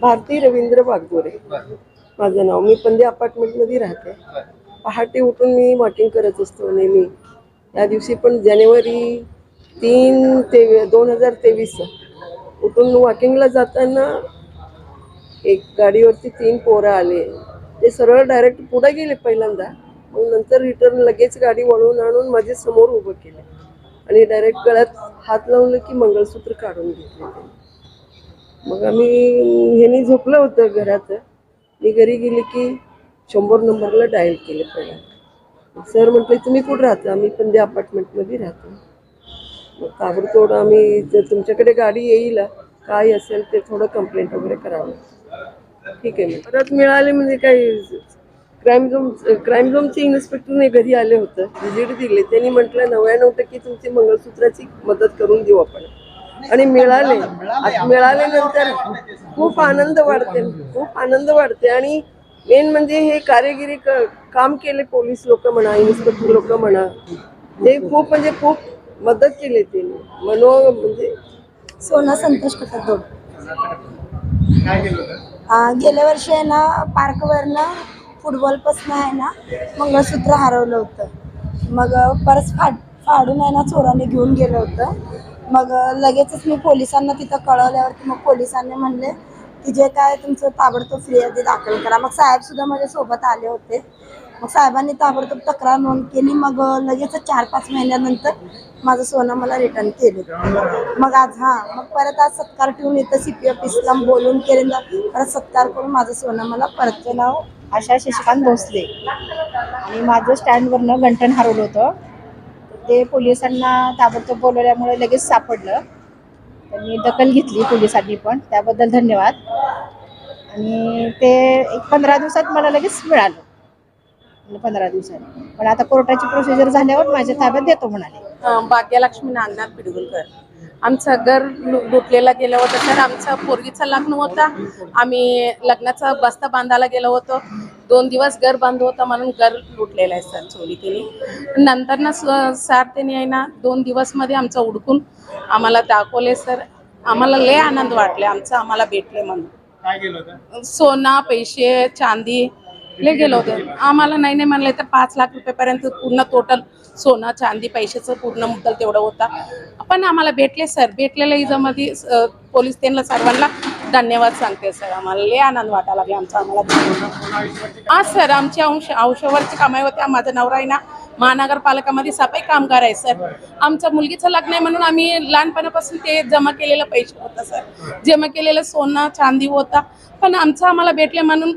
भारती रवींद्र वाघमोरे माझं नाव. मी पंदे अपार्टमेंटमध्ये राहते. पहाटे उठून मी वॉकिंग करत असतो नेहमी. त्या दिवशी पण जानेवारी तीन ते दोन हजार तेवीस उठून वॉकिंगला जाताना एक गाडीवरती तीन पोरं आले. ते सरळ डायरेक्ट पुढे गेले पहिल्यांदा. मग नंतर रिटर्न लगेच गाडी वळवून आणून माझे समोर उभं केलं. आणि डायरेक्ट गळ्यात हात लावलं की मंगळसूत्र काढून घेतले त्यांनी. मग आम्ही ह्यानी झोपलं होतं घरात मी घरी गेले की शंभर नंबरला डायल केलं पहिला. सर म्हटले तुम्ही कुठं राहता? आम्ही पण त्या अपार्टमेंटमध्ये राहतो. मग ताबडतोड आम्ही जर तुमच्याकडे गाडी येईल काय असेल ते थोडं कंप्लेंट वगैरे करावं. ठीक आहे मग. परत मिळाले म्हणजे काही क्राईम झोन क्राईम झोनचे इन्स्पेक्टरने घरी आले होतं. व्हिजिट दिले. त्यांनी म्हटलं नव्याण्णव टक्के तुमची मंगळसूत्राची मदत करून देऊ आपण. आणि मिळाले. मिळाल्यानंतर खूप आनंद वाढते. खूप आनंद वाढते. आणि मेन म्हणजे हे कारेगिरी क- काम केले पोलीस लोक म्हणा इन्स्पेक्टर लोक म्हणा. ते खूप म्हणजे खूप मदत केली त्यांनी. मनो म्हणजे सोना संतोष कटक. काय केलं होतं आ, गेल्या वर्षी आहे ना पार्कवरनं फुटबॉलपासून आहे ना मंगळसूत्र हरवलं होतं. मग परत फाड फाडून आहे ना चोराने घेऊन गेलं होतं. मग लगेचच मी पोलिसांना तिथं कळवल्यावरती मग पोलिसांनी म्हणले की जे काय तुमचं ताबडतोब फिर्यादी दाखल करा. मग साहेब सुद्धा माझ्या सोबत आले होते. मग साहेबांनी ताबडतोब तक्रार नोंद केली. मग लगेच लगेचच चार पाच महिन्यानंतर माझं सोनं मला रिटर्न केलं. मग आज हां मग परत आज सत्कार ठेवून इथं सी पी ऑफिसला बोलून केलं. परत सत्कार करून माझं सोनं मला परत नाव आशा शशिकांत भोसले. आणि माझं स्टँडवरनं गंठण हरवलं होतं. ते पोलिसांना ताबडतोब बोलवल्यामुळे लगेच सापडलं. त्यांनी दखल घेतली पोलिसांनी पण. त्याबद्दल धन्यवाद. आणि ते एक पंधरा दिवसात मला लगेच मिळालं. म्हणजे पंधरा दिवसात. पण आता कोर्टाची प्रोसिजर झाल्यावर माझ्या ताब्यात देतो म्हणाले. भाग्यलक्ष्मी नागनाथ पिडगुलकर. आमचं घर लुटलेलं गेलं होतं तर आमचं पोरगीचं लग्न होतं. आम्ही लग्नाचा बस्ता बांधायला गेलो होतो. दोन दिवस घर बंद होतं म्हणून घर लुटलेलं आहे सर चोरी केली नंतर ना स- सर त्यांनी आहे ना दोन दिवसमध्ये आमचं उडकून आम्हाला दाखवले सर. आम्हाला लय आनंद वाटले. आमचं आम्हाला भेटले म्हणून. सोना पैसे चांदी ले गेलो होतो. आम्हाला नाही नाही म्हणले तर पाच लाख रुपयेपर्यंत पूर्ण टोटल सोनं चांदी पैशाचं पूर्ण मुद्दल तेवढं होता. पण आम्हाला भेटले सर भेटलेल्या इजामध्ये पोलीस त्यांना सर्वांना धन्यवाद सांगते सर आम्हाला लय आनंद वाटायला लागला. आमचा आम्हाला आज सर आमच्या अंश अंशावरची कामाई होते. माझं नवरा आहे ना महानगरपालिकामध्ये सफाई कामगार आहे सर आमच्या मुलगीचं लग्न आहे म्हणून आम्ही लहानपणापासून ते जमा केलेलं पैसे होता सर जमा केलेलं सोनं चांदी होता. पण आमचं आम्हाला भेटले म्हणून